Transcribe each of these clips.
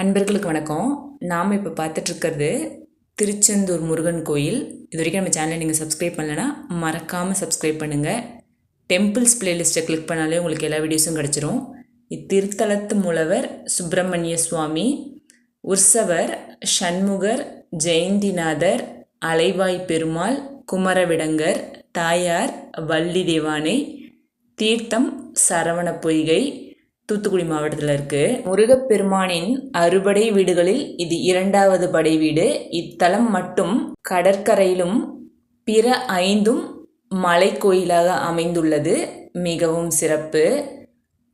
அன்பர்களுக்கு வணக்கம். நாம் இப்போ பார்த்துட்ருக்கிறது திருச்செந்தூர் முருகன் கோயில். இது வரைக்கும் நம்ம சேனலை நீங்கள் சப்ஸ்கிரைப் பண்ணலைன்னா மறக்காமல் சப்ஸ்கிரைப் பண்ணுங்கள் டெம்பிள்ஸ் பிளேலிஸ்ட்டை கிளிக் பண்ணாலே உங்களுக்கு எல்லா வீடியோஸும் கிடச்சிரும். இத்திருத்தலத்து மூலவர் சுப்பிரமணிய சுவாமி உற்சவர் சண்முகர் ஜெயந்திநாதர் அலைவாய் பெருமாள் குமரவிடங்கர் தாயார் வள்ளி தேவானை தீர்த்தம் சரவண பொய்கை தூத்துக்குடி மாவட்டத்தில் இருக்குது முருகப்பெருமானின் அறுபடை வீடுகளில் இது இரண்டாவது படை வீடு. இத்தலம் மட்டும் கடற்கரையிலும் பிற ஐந்தும் மலை கோயிலாக அமைந்துள்ளது. மிகவும் சிறப்பு.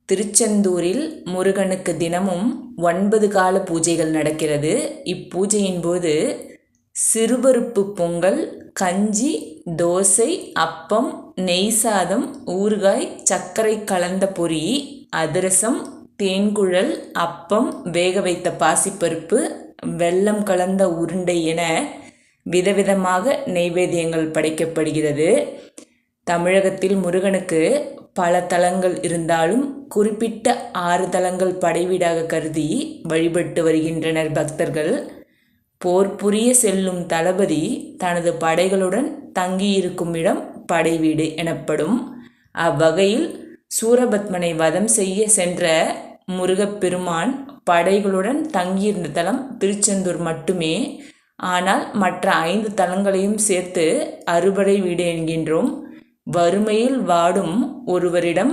திருச்செந்தூரில் முருகனுக்கு தினமும் ஒன்பது கால பூஜைகள் நடக்கிறது. இப்பூஜையின் போது சிறுபருப்பு பொங்கல் கஞ்சி தோசை அப்பம் நெய் சாதம் ஊறுகாய் சர்க்கரை கலந்த பொரி அதிரசம் தேன்குழல் அப்பம் வேக வைத்த பாசிப்பருப்பு வெல்லம் கலந்த உருண்டை என விதவிதமாக நெய்வேத்தியங்கள் படைக்கப்படுகிறது. தமிழகத்தில் முருகனுக்கு பல தலங்கள் இருந்தாலும் குறிப்பிட்ட ஆறு தலங்கள் படைவீடாக கருதி வழிபட்டு வருகின்றனர் பக்தர்கள். போர் புரிய செல்லும் தளபதி தனது படைகளுடன் தங்கியிருக்கும் இடம் படைவீடு எனப்படும். அவ்வகையில் சூரபத்மனை வதம் செய்ய சென்ற முருகப்பெருமான் படைகளுடன் தங்கியிருந்த தலம் திருச்செந்தூர் மட்டுமே. ஆனால் மற்ற ஐந்து தலங்களையும் சேர்த்து அறுபடை வீடு என்கின்றோம். வறுமையில் வாடும் ஒருவரிடம்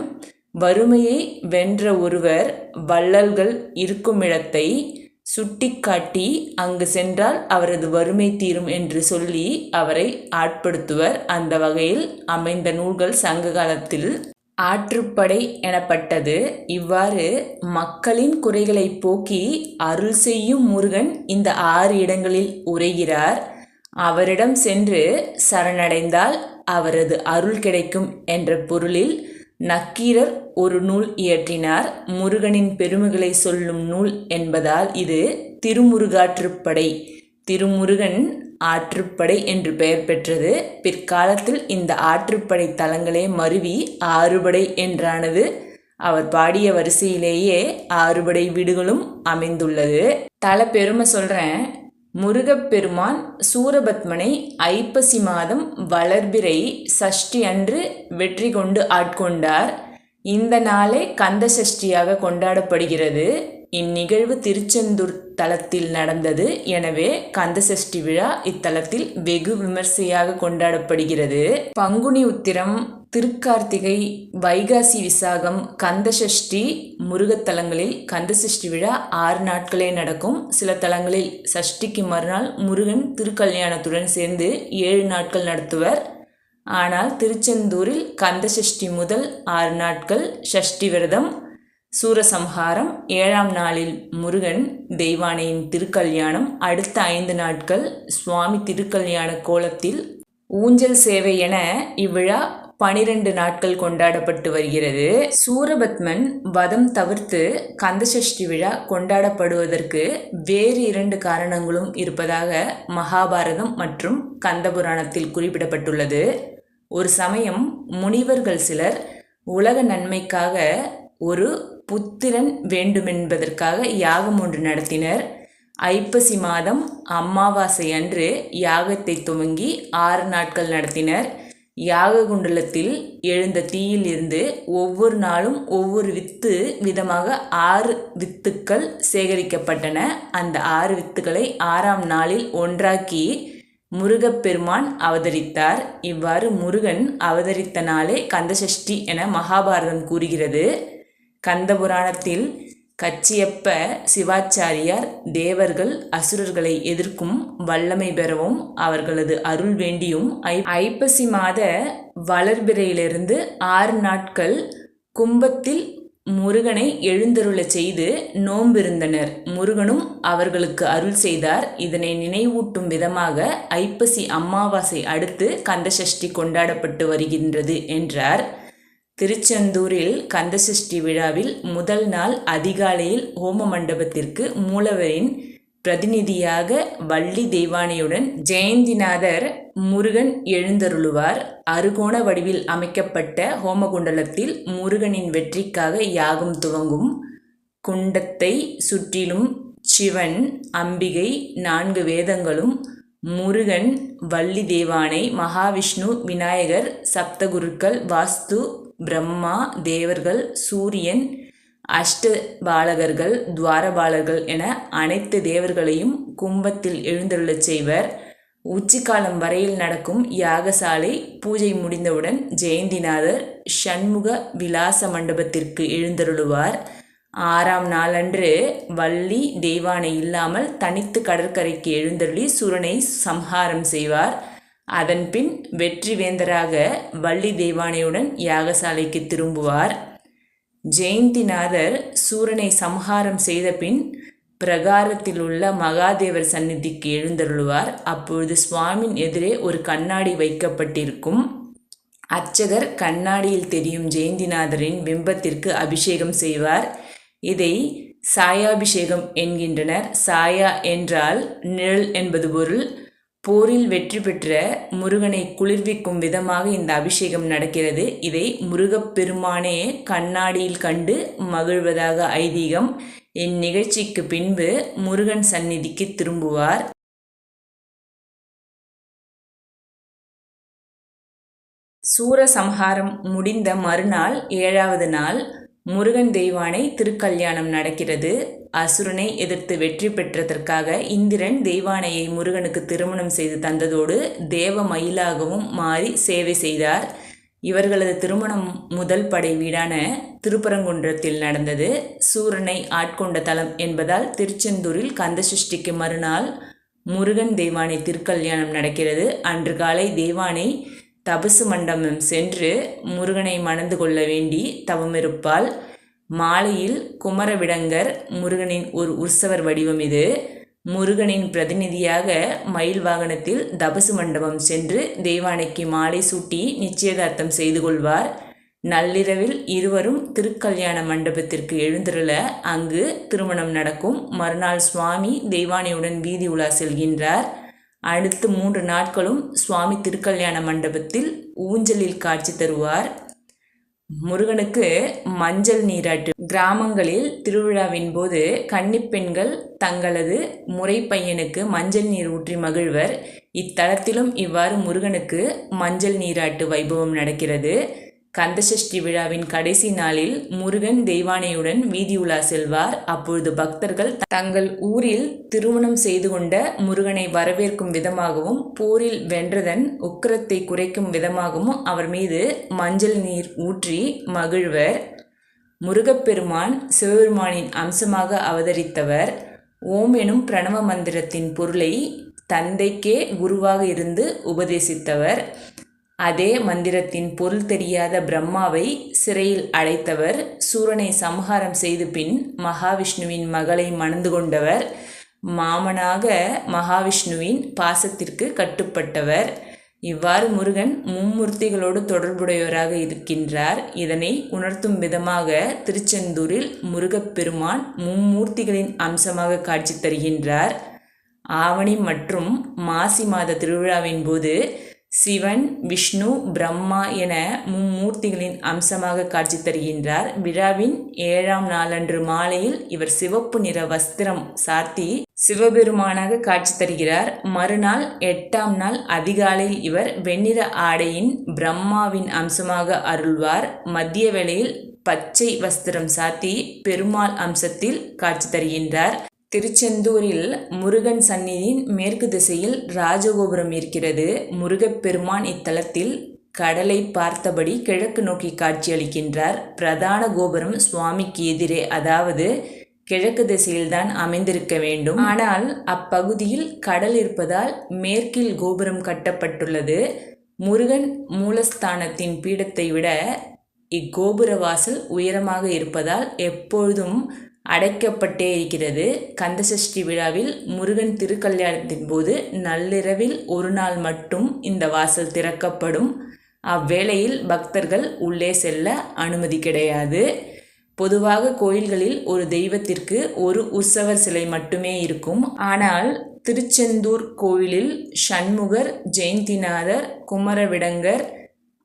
வறுமையை வென்ற ஒருவர் வள்ளல்கள் இருக்குமிடத்தை சுட்டிக்காட்டி அங்கு சென்றால் அவரது வறுமை தீரும் என்று சொல்லி அவரை ஆட்படுத்துவர். அந்த வகையில் அமைந்த நூல்கள் சங்க காலத்தில் ஆற்றுப்படை எனப்பட்டது. இவ்வாறு மக்களின் குறைகளை போக்கி அருள் செய்யும் முருகன் இந்த ஆறு இடங்களில் உரைகிறார் அவரிடம் சென்று சரணடைந்தால் அவரது அருள் கிடைக்கும் என்ற பொருளில் நக்கீரர் ஒரு நூல் இயற்றினார். முருகனின் பெருமைகளை சொல்லும் நூல் என்பதால் இது திருமுருகாற்றுப்படை. திருமுருகன் ஆற்றுப்படை என்று பெயர் பெற்றது. பிற்காலத்தில் இந்த ஆற்றுப்படை தலங்களே மருவி ஆறுபடை என்றானது. அவர் பாடிய வரிசையிலேயே ஆறுபடை வீடுகளும் அமைந்துள்ளது. தல பெருமை சொல்கிறேன் முருகப்பெருமான் சூரபத்மனை ஐப்பசி மாதம் வளர்பிறை சஷ்டி அன்று வெற்றி கொண்டு ஆட்கொண்டார். இந்த நாளே கந்த சஷ்டியாக கொண்டாடப்படுகிறது. இந்நிகழ்வு திருச்செந்தூர் தலத்தில் நடந்தது. எனவே கந்தசஷ்டி விழா இத்தலத்தில் வெகு விமர்சையாக கொண்டாடப்படுகிறது. பங்குனி உத்திரம் திருக்கார்த்திகை வைகாசி விசாகம் கந்தசஷ்டி முருகத்தலங்களில் கந்தசஷ்டி விழா ஆறு நாட்களே நடக்கும். சில தலங்களில் சஷ்டிக்கு மறுநாள் முருகன் திருக்கல்யாணத்துடன் சேர்ந்து ஏழு நாட்கள் நடத்துவர். ஆனால் திருச்செந்தூரில் கந்தசஷ்டி முதல் ஆறு நாட்கள் சஷ்டி விரதம். சூரசம்ஹாரம் ஏழாம் நாளில் முருகன் தெய்வானையின் திருக்கல்யாணம் அடுத்த ஐந்து நாட்கள் சுவாமி திருக்கல்யாண கோலத்தில் ஊஞ்சல் சேவை என இவ்விழா பனிரெண்டு நாட்கள் கொண்டாடப்பட்டு வருகிறது. சூரபத்மன் வதம் தவிர்த்து கந்தசஷ்டி விழா கொண்டாடப்படுவதற்கு வேறு இரண்டு காரணங்களும் இருப்பதாக மகாபாரதம் மற்றும் கந்தபுராணத்தில் குறிப்பிடப்பட்டுள்ளது. ஒரு சமயம் முனிவர்கள் சிலர் உலக நன்மைக்காக ஒரு புத்திரன் வேண்டுமென்பதற்காக யாகம் ஒன்று நடத்தினர். ஐப்பசி மாதம் அமாவாசை அன்று யாகத்தை துவங்கி ஆறு நாட்கள் நடத்தினர். யாக குண்டலத்தில் எழுந்த தீயில் இருந்து ஒவ்வொரு நாளும் ஒவ்வொரு வித்து விதமாக ஆறு வித்துக்கள் சேகரிக்கப்பட்டன. அந்த ஆறு வித்துக்களை ஆறாம் நாளில் ஒன்றாக்கி முருகப்பெருமான் அவதரித்தார். இவ்வாறு முருகன் அவதரித்த நாளே கந்தசஷ்டி என மகாபாரதம் கூறுகிறது. கந்தபுராணத்தில் கச்சியப்ப சிவாச்சாரியார் தேவர்கள் அசுரர்களை எதிர்க்கும் வல்லமை பெறவும் அவர்களது அருள் வேண்டியும் ஐ ஐப்பசி மாத வளர்பிறையிலிருந்து ஆறு நாட்கள் கும்பத்தில் முருகனை எழுந்தருளச் செய்து நோம்பிருந்தனர் முருகனும் அவர்களுக்கு அருள் செய்தார். இதனை நினைவூட்டும் விதமாக ஐப்பசி அமாவாசை அடுத்து கந்தசஷ்டி கொண்டாடப்பட்டு வருகின்றது என்றார். திருச்செந்தூரில் கந்தசஷ்டி விழாவில் முதல் நாள் அதிகாலையில் ஹோம மண்டபத்திற்கு மூலவரின் பிரதிநிதியாக வள்ளி தெய்வானையுடன் ஜெயந்திநாதர் முருகன் எழுந்தருளுவார். அருகோண வடிவில் அமைக்கப்பட்ட ஹோமகுண்டலத்தில் முருகனின் வெற்றிக்காக யாகம் துவங்கும். குண்டத்தை சுற்றிலும் சிவன் அம்பிகை நான்கு வேதங்களும் முருகன் வள்ளி தேவானை மகாவிஷ்ணு விநாயகர் சப்தகுருக்கள் வாஸ்து பிரம்மா தேவர்கள் சூரியன் அஷ்ட பாலகர்கள் துவாரபாலர்கள் என அனைத்து தேவர்களையும் கும்பத்தில் எழுந்தருளச் செய்வர். உச்சிக்காலம் வரையில் நடக்கும் யாகசாலை பூஜை முடிந்தவுடன் ஜெயந்திநாதர் ஷண்முக விலாச மண்டபத்திற்கு எழுந்தருளுவார். ஆறாம் நாளன்று வள்ளி தெய்வானை இல்லாமல் தனித்து கடற்கரைக்கு எழுந்தருளி சூரனை சம்ஹாரம் செய்வார். அதன்பின் வெற்றி வேந்தராக வள்ளி தெய்வானையுடன் யாகசாலைக்கு திரும்புவார். ஜெயந்திநாதர் சூரனை சம்ஹாரம் செய்த பின் பிரகாரத்தில் உள்ள மகாதேவர் சந்நிதிக்கு எழுந்தருளுவார். அப்பொழுது சுவாமின் எதிரே ஒரு கண்ணாடி வைக்கப்பட்டிருக்கும். அர்ச்சகர் கண்ணாடியில் தெரியும் ஜெயந்திநாதரின் பிம்பத்திற்கு அபிஷேகம் செய்வார். இதை சாயாபிஷேகம் என்கின்றனர். சாயா என்றால் நிழல் என்பது பொருள். போரில் வெற்றி பெற்ற முருகனை குளிர்விக்கும் விதமாக இந்த அபிஷேகம் நடக்கிறது. இதை முருகப்பெருமானே கண்ணாடியில் கண்டு மகிழ்வதாக ஐதீகம் இந்நிகழ்ச்சிக்கு பின்பு முருகன் சந்நிதிக்கு திரும்புவார். சூரசம்ஹாரம் முடிந்த மறுநாள் ஏழாவது நாள் முருகன் தெய்வானை திருக்கல்யாணம் நடக்கிறது. அசுரனை எதிர்த்து வெற்றி பெற்றதற்காக இந்திரன் தெய்வானையை முருகனுக்கு திருமணம் செய்து தந்ததோடு தேவ மயிலாகவும் மாறி சேவை செய்தார். இவர்களது திருமணம் முதல் படை வீடான திருப்பரங்குன்றத்தில் நடந்தது. சூரனை ஆட்கொண்ட தலம் என்பதால் திருச்செந்தூரில் கந்தசஷ்டிக்கு மறுநாள் முருகன் தெய்வானை திருக்கல்யாணம் நடக்கிறது. அன்று காலை தெய்வானை தபசு மண்டபம் சென்று முருகனை மணந்து கொள்ள வேண்டி தவமிருப்பாள். மாலையில் குமரவிடங்கர் முருகனின் ஒரு உற்சவர் வடிவம் இது. முருகனின் பிரதிநிதியாக மயில் வாகனத்தில் தபசு மண்டபம் சென்று தெய்வானைக்கு மாலை சூட்டி நிச்சயதார்த்தம் செய்து கொள்வார். நள்ளிரவில் இருவரும் திருக்கல்யாண மண்டபத்திற்கு எழுந்திருள அங்கு திருமணம் நடக்கும். மறுநாள் சுவாமி தெய்வானையுடன் வீதி உலா செல்கின்றார். அடுத்து மூன்று நாட்களும் சுவாமி திருக்கல்யாண மண்டபத்தில் ஊஞ்சலில் காட்சி தருவார். முருகனுக்கு மஞ்சள் நீராட்டு. கிராமங்களில் திருவிழாவின் போது கன்னிப்பெண்கள் தங்களது முறை பையனுக்கு மஞ்சள் நீர் ஊற்றி மகிழ்வர். இத்தலத்திலும் இவ்வாறு முருகனுக்கு மஞ்சள் நீராட்டு வைபவம் நடக்கிறது. கந்தசஷ்டி விழாவின் கடைசி நாளில் முருகன் தெய்வானையுடன் வீதி உலா செல்வார். அப்பொழுது பக்தர்கள் தங்கள் ஊரில் திருமணம் செய்து கொண்ட முருகனை வரவேற்கும் விதமாகவும் போரில் வென்றதன் உக்கிரத்தை குறைக்கும் விதமாகவும் அவர் மீது மஞ்சள் நீர் ஊற்றி மகிழ்வர். முருகப்பெருமான் சிவபெருமானின் அம்சமாக அவதரித்தவர். ஓம் எனும் பிரணவ மந்திரத்தின் பொருளை தந்தைக்கே குருவாக இருந்து உபதேசித்தவர். அதே மந்திரத்தின் பொருள் தெரியாத பிரம்மாவை சிறையில் அடைத்தவர் சூரனை சம்ஹாரம் செய்து பின் மகாவிஷ்ணுவின் மகளை மணந்து கொண்டவர் மாமனாக மகாவிஷ்ணுவின் பாசத்திற்கு கட்டுப்பட்டவர். இவ்வாறு முருகன் மும்மூர்த்திகளோடு தொடர்புடையவராக இருக்கின்றார். இதனை உணர்த்தும் விதமாக திருச்செந்தூரில் முருகப்பெருமான் மும்மூர்த்திகளின் அம்சமாக காட்சி தருகின்றார். ஆவணி மற்றும் மாசி மாத திருவிழாவின் போது சிவன் விஷ்ணு பிரம்மா என மும்மூர்த்திகளின் அம்சமாக காட்சி தருகின்றார். விழாவின் ஏழாம் நாளன்று மாலையில் இவர் சிவப்பு நிற வஸ்திரம் சார்த்தி சிவபெருமானாக காட்சி தருகிறார். மறுநாள் எட்டாம் நாள் அதிகாலையில் இவர் வெண்ணிற ஆடையின் பிரம்மாவின் அம்சமாக அருள்வார். மத்திய வேளையில் பச்சை வஸ்திரம் சாத்தி பெருமாள் அம்சத்தில் காட்சி தருகின்றார். திருச்செந்தூரில் முருகன் சந்நிதியின் மேற்கு திசையில் ராஜகோபுரம் இருக்கிறது. முருகப்பெருமான் இத்தலத்தில் கடலை பார்த்தபடி கிழக்கு நோக்கி காட்சியளிக்கின்றார். பிரதான கோபுரம் சுவாமிக்கு எதிரே அதாவது கிழக்கு திசையில்தான் அமைந்திருக்க வேண்டும். ஆனால் அப்பகுதியில் கடல் இருப்பதால் மேற்கில் கோபுரம் கட்டப்பட்டுள்ளது. முருகன் மூலஸ்தானத்தின் பீடத்தை விட இக்கோபுர வாசல் உயரமாக இருப்பதால் எப்பொழுதும் அடைக்கப்பட்டே இருக்கிறது. கந்தசஷ்டி விழாவில் முருகன் திருக்கல்யாணத்தின் போது நள்ளிரவில் ஒரு நாள் மட்டும் இந்த வாசல் திறக்கப்படும். அவ்வேளையில் பக்தர்கள் உள்ளே செல்ல அனுமதி கிடையாது. பொதுவாக கோயில்களில் ஒரு தெய்வத்திற்கு ஒரு உற்சவர் சிலை மட்டுமே இருக்கும். ஆனால் திருச்செந்தூர் கோயிலில் ஷண்முகர் ஜெயந்திநாதர் குமரவிடங்கர்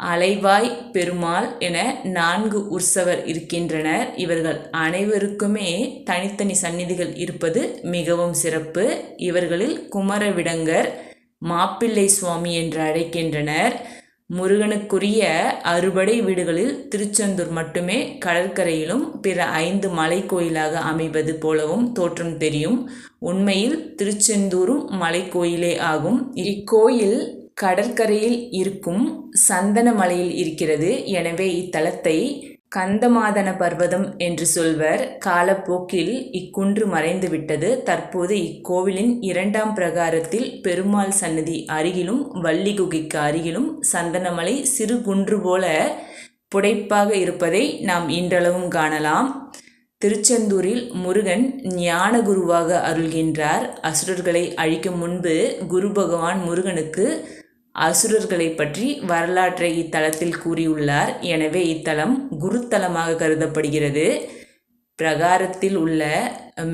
அலைவாய் பெருமாள் என நான்கு உற்சவர் இருக்கின்றனர். இவர்கள் அனைவருக்குமே தனித்தனி சந்நிதிகள் இருப்பது மிகவும் சிறப்பு. இவர்களில் குமரவிடங்கர் மாப்பிள்ளை சுவாமி என்று அழைக்கின்றனர். முருகனுக்குரிய அறுபடை வீடுகளில் திருச்செந்தூர் மட்டுமே கடற்கரையிலும் பிற ஐந்து மலை கோயிலாக அமைவது போலவும் தோற்றம் தெரியும். உண்மையில் திருச்செந்தூரும் மலை கோயிலே ஆகும். இக்கோயில் கடற்கரையில் இருக்கும் சந்தன மலையில் இருக்கிறது. எனவே இத்தலத்தை கந்தமாதன பர்வதம் என்று சொல்வர். காலப்போக்கில் இக்குன்று மறைந்துவிட்டது தற்போது இக்கோவிலின் இரண்டாம் பிரகாரத்தில் பெருமாள் சன்னதி அருகிலும் வள்ளி குகைக்கு அருகிலும் சந்தனமலை சிறு குன்று போல புடைப்பாக இருப்பதை நாம் இன்றளவும் காணலாம். திருச்செந்தூரில் முருகன் ஞான குருவாக அருள்கின்றார். அசுரர்களை அழிக்கும் முன்பு குரு பகவான் முருகனுக்கு அசுரர்களை பற்றி வரலாற்றை இத்தலத்தில் கூறியுள்ளார். எனவே இத்தலம் குருத்தலமாக கருதப்படுகிறது. பிரகாரத்தில் உள்ள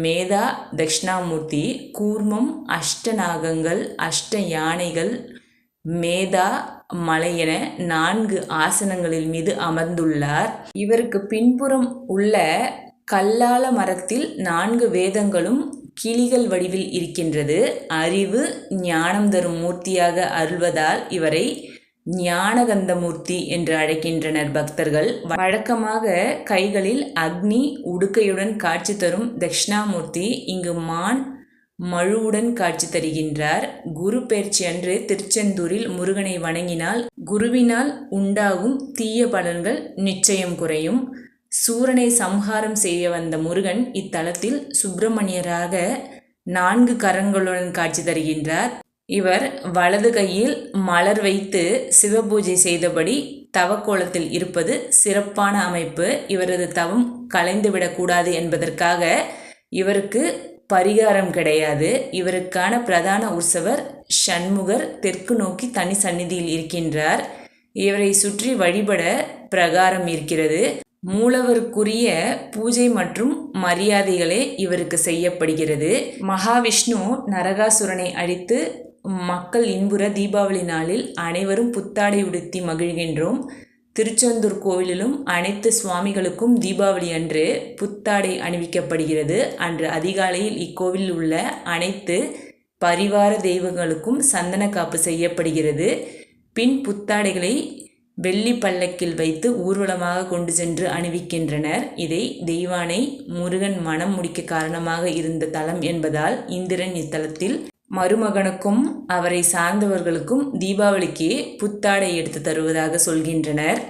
மேதா தட்சிணாமூர்த்தி கூர்மம் அஷ்டநாகங்கள் அஷ்ட யானைகள் மேதா மலை என நான்கு ஆசனங்களில் மீது அமர்ந்துள்ளார். இவருக்கு பின்புறம் உள்ள கல்லால மரத்தில் நான்கு வேதங்களும் கிளிகள் வடிவில் இருக்கின்றது. அறிவு ஞானம் தரும் மூர்த்தியாக அருள்வதால் இவரை ஞானகந்தமூர்த்தி என்று அழைக்கின்றனர் பக்தர்கள். வழக்கமாக கைகளில் அக்னி உடுக்கையுடன் காட்சி தரும் தட்சிணாமூர்த்தி இங்கு மான் மழுவுடன் காட்சி தருகின்றார். குரு பயிற்சி அன்று திருச்செந்தூரில் முருகனை வணங்கினால் குருவினால் உண்டாகும் தீய பலன்கள் நிச்சயம் குறையும். சூரனை சம்ஹாரம் செய்ய வந்த முருகன் இத்தலத்தில் சுப்பிரமணியராக நான்கு கரங்களுடன் காட்சி தருகின்றார். இவர் வலது கையில் மலர் வைத்து சிவபூஜை செய்தபடி தவக்கோலத்தில் இருப்பது சிறப்பான அமைப்பு. இவரது தவம் கலைந்துவிடக்கூடாது என்பதற்காக இவருக்கு பரிகாரம் கிடையாது. இவருக்கான பிரதான உற்சவர் சண்முகர் தெற்கு நோக்கி தனி சந்நிதியில் இருக்கின்றார். இவரை சுற்றி வழிபட பிரகாரம் இருக்கிறது. மூலவருக்குரிய பூஜை மற்றும் மரியாதைகளே இவருக்கு செய்யப்படுகிறது. மகாவிஷ்ணு நரகாசுரனை அழித்து மக்கள் இன்புற தீபாவளி நாளில் அனைவரும் புத்தாடை உடுத்தி மகிழ்கின்றோம். திருச்செந்தூர் கோவிலிலும் அனைத்து சுவாமிகளுக்கும் தீபாவளி அன்று புத்தாடை அணிவிக்கப்படுகிறது. அன்று அதிகாலையில் இக்கோவிலில் உள்ள அனைத்து பரிவார தெய்வங்களுக்கும் சந்தன காப்பு செய்யப்படுகிறது. பின் புத்தாடைகளை வெள்ளி பல்லக்கில் வைத்து ஊர்வலமாக கொண்டு சென்று அணிவிக்கின்றனர். இதை தெய்வானை முருகன் மனம் முடிக்க காரணமாக இருந்த தலம் என்பதால் இந்திரன் இத்தலத்தில் மருமகனுக்கும் அவரை சார்ந்தவர்களுக்கும் தீபாவளிக்கு புத்தாடை எடுத்து தருவதாக சொல்கின்றனர்.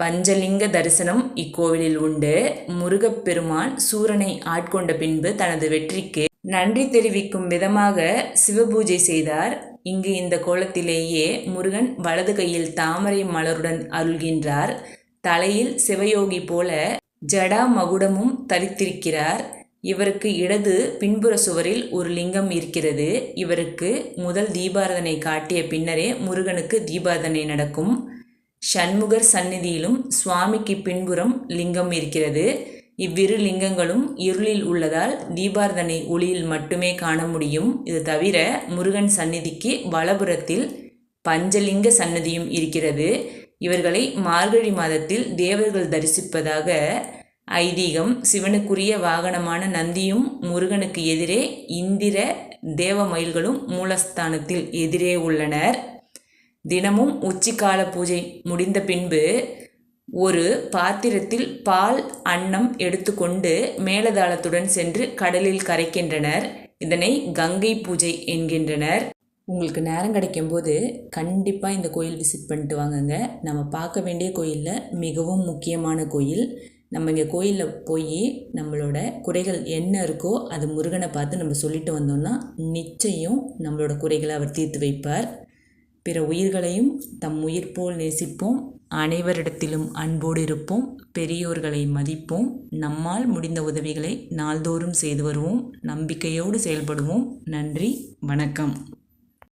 பஞ்சலிங்க தரிசனம் இக்கோவிலில் உண்டு. முருகப்பெருமான் சூரனை ஆட்கொண்ட பின்பு தனது வெற்றிக்கு நன்றி தெரிவிக்கும் விதமாக சிவபூஜை செய்தார். இங்கு இந்த கோலத்திலேயே முருகன் வலது கையில் தாமரை மலருடன் அருள்கின்றார். தலையில் சிவயோகி போல ஜடா மகுடமும் தரித்திருக்கிறார். இவருக்கு இடது பின்புற சுவரில் ஒரு லிங்கம் இருக்கிறது. இவருக்கு முதல் தீபாரதனை காட்டிய பின்னரே முருகனுக்கு தீபாரதனை நடக்கும். சண்முகர் சந்நிதியிலும் சுவாமிக்கு பின்புறம் லிங்கம் இருக்கிறது. இவ்விரு லிங்கங்களும் இருளில் உள்ளதால் தீபார்தனை ஒளியில் மட்டுமே காண முடியும். இது தவிர முருகன் சந்நிதிக்கு வலபுறத்தில் பஞ்சலிங்க சன்னதியும் இருக்கிறது. இவர்களை மார்கழி மாதத்தில் தேவர்கள் தரிசிப்பதாக ஐதீகம் சிவனுக்குரிய வாகனமான நந்தியும் முருகனுக்கு எதிரே இந்திர தேவ மயில்களும் மூலஸ்தானத்தில் எதிரே உள்ளனர். தினமும் உச்சிக்கால பூஜை முடிந்த பின்பு ஒரு பாத்திரத்தில் பால் அன்னம் எடுத்துக்கொண்டு மேலதாளத்துடன் சென்று கடலில் கரைக்கின்றனர். இதனை கங்கை பூஜை என்கின்றனர். உங்களுக்கு நேரம் கிடைக்கும்போது கண்டிப்பாக இந்த கோயில் விசிட் பண்ணிட்டு வாங்கங்க. நம்ம பார்க்க வேண்டிய கோயிலில் மிகவும் முக்கியமான கோயில். நம்ம இங்கே கோயிலில் போய் நம்மளோட குறைகள் என்ன இருக்கோ அது முருகனை பார்த்து நம்ம சொல்லிட்டு வந்தோம்னா நிச்சயம் நம்மளோட குறைகளை அவர் தீர்த்து வைப்பார். பிற உயிர்களையும் தம் உயிர் போல் நேசிப்போம். அனைவரிடத்திலும் அன்போடு இருப்போம். பெரியோர்களை மதிப்போம். நம்மால் முடிந்த உதவிகளை நாள்தோறும் செய்து வருவோம். நம்பிக்கையோடு செயல்படுவோம். நன்றி. வணக்கம்.